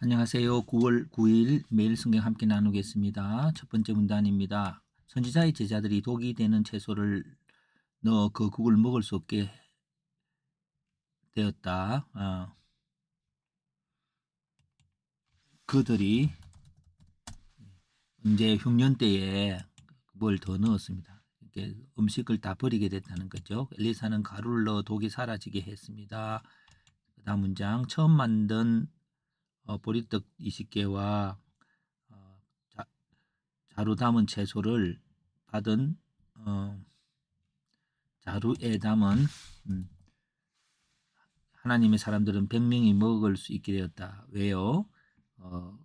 안녕하세요. 9월 9일 매일 성경 함께 나누겠습니다. 첫 번째 문단입니다. 선지자의 제자들이 독이 되는 채소를 넣어 그 국을 먹을 수 없게 되었다. 어. 그들이 이제 흉년 때에 뭘 더 넣었습니다. 이렇게 음식을 다 버리게 됐다는 거죠. 엘리사는 가루를 넣어 독이 사라지게 했습니다. 다음 문장 처음 만든 어, 보리떡 20개와 어, 자, 자루 담은 채소를 받은 어, 자루에 담은 음, 하나님의 사람들은 100명이 먹을 수 있게 되었다. 왜요? 어,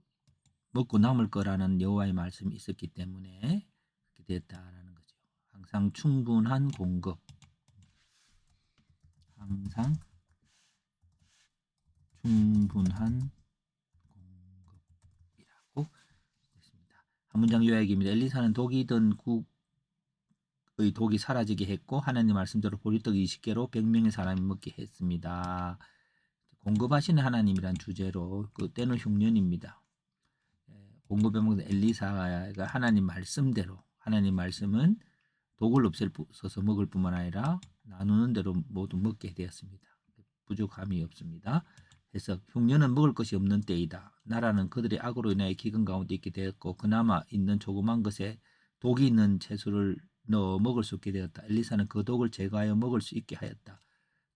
먹고 남을 거라는 여호와의 말씀이 있었기 때문에 그렇게 되었다라는 거죠. 항상 충분한 공급. 항상 충분한 공급이라고 했습니다. 한 문장 요약입니다. 엘리사는 독이 든 국의 독이 사라지게 했고 하나님 말씀대로 보리떡 20개로 100명의 사람이 먹게 했습니다. 공급하시는 하나님이란 주제로 그 때는 흉년입니다. 예, 공급해 먹는 엘리사가 하나님 말씀대로 하나님 말씀은 독을 없애서 먹을 뿐만 아니라 나누는 대로 모두 먹게 되었습니다. 부족함이 없습니다. 해석 흉년은 먹을 것이 없는 때이다. 나라는 그들의 악으로 인하여 기근 가운데 있게 되었고 그나마 있는 조그만 것에 독이 있는 채소를 넣어 먹을 수 없게 되었다. 엘리사는 그 독을 제거하여 먹을 수 있게 하였다.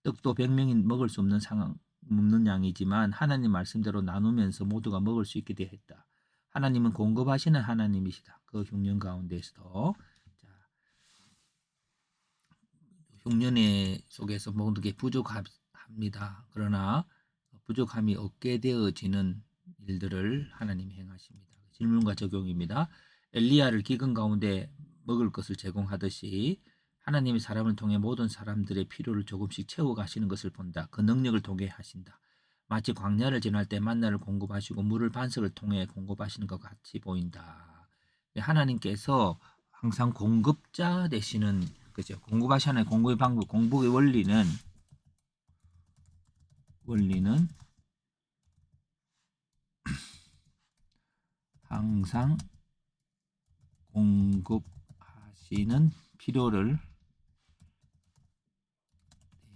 떡도 100명이 먹을 수 없는 상황 없는 양이지만 하나님 말씀대로 나누면서 모두가 먹을 수 있게 되었다. 하나님은 공급하시는 하나님이시다. 그 흉년 가운데서도 자, 흉년의 속에서 모든 게 부족합니다. 그러나 부족함이 없게 되어지는 일들을 하나님 행하십니다. 질문과 적용입니다. 엘리야를 기근 가운데 먹을 것을 제공하듯이 하나님이 사람을 통해 모든 사람들의 필요를 조금씩 채워 가시는 것을 본다. 그 능력을 통해 하신다. 마치 광야를 지날 때 만나를 공급하시고 물을 반석을 통해 공급하시는 것 같이 보인다. 하나님께서 항상 공급자 되시는 그죠. 공급하시는 공급의 방법, 공급의 원리는 원리는 항상 공급하시는 필요를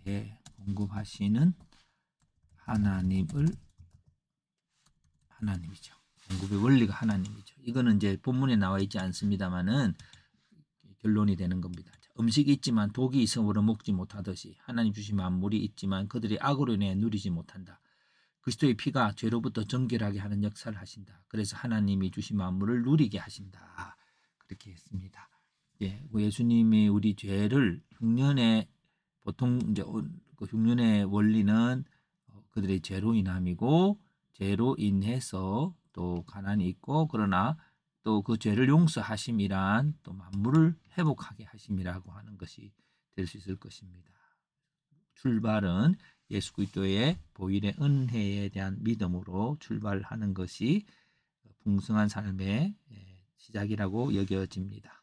예, 공급하시는 하나님을 하나님이죠. 공급의 원리가 하나님이죠. 이거는 이제 본문에 나와 있지 않습니다만은 결론이 되는 겁니다. 음식이 있지만 독이 있으므로 먹지 못하듯이 하나님 주신 만물이 있지만 그들이 악으로 인해 누리지 못한다. 그리스도의 피가 죄로부터 정결하게 하는 역사를 하신다. 그래서 하나님이 주신 만물을 누리게 하신다. 그렇게 했습니다. 예, 그 예수님이 우리 죄를 흉년의 보통 이제 그 흉년의 원리는 어, 그들의 죄로 인함이고 죄로 인해서 또 가난이 있고 그러나 또 그 죄를 용서하심이란 또 만물을 회복하게 하심이라고 하는 것이 될 수 있을 것입니다. 출발은 예수 그리스도의 보일의 은혜에 대한 믿음으로 출발하는 것이 풍성한 삶의 예, 시작이라고 여겨집니다.